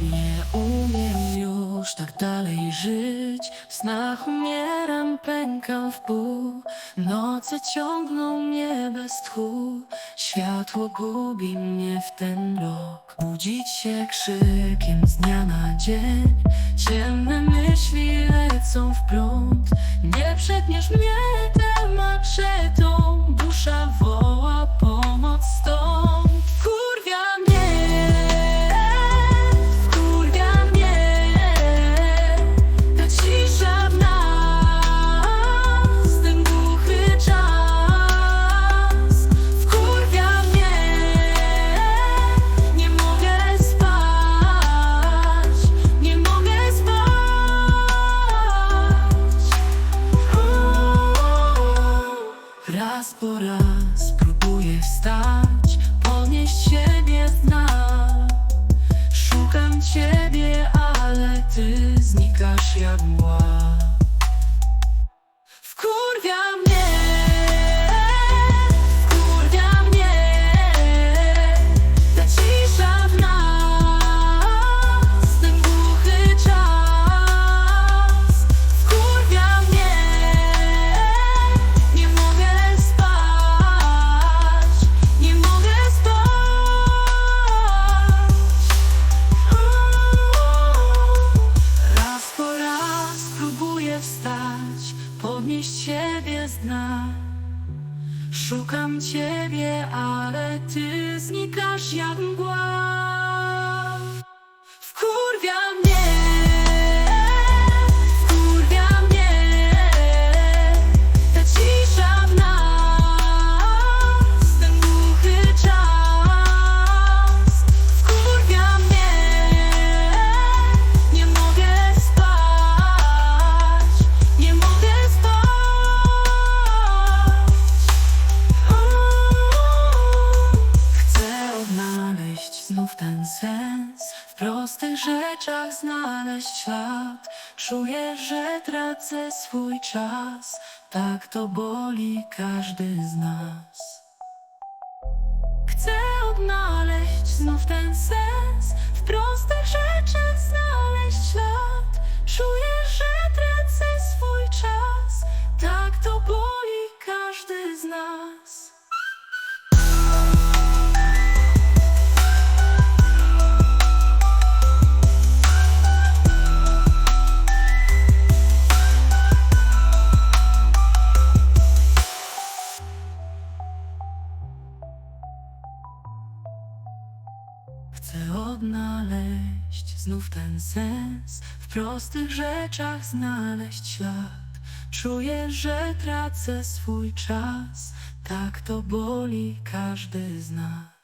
Nie umiem już tak dalej żyć. W snach umieram, pękam w pół. Noce ciągną mnie bez tchu. Światło gubi mnie w ten rok. Budzić się krzykiem z dnia na dzień. Ciemne myśli znikasz jak Podnieść siebie z dna Szukam ciebie, ale ty znikasz jak mgła ten sens. W prostych rzeczach znaleźć ślad. Czuję, że tracę swój czas. Tak to boli każdy z nas. Chcę odnaleźć znów ten sens Chcę odnaleźć znów ten sens. W prostych rzeczach znaleźć ślad. Czuję, że tracę swój czas. Tak to boli każdy z nas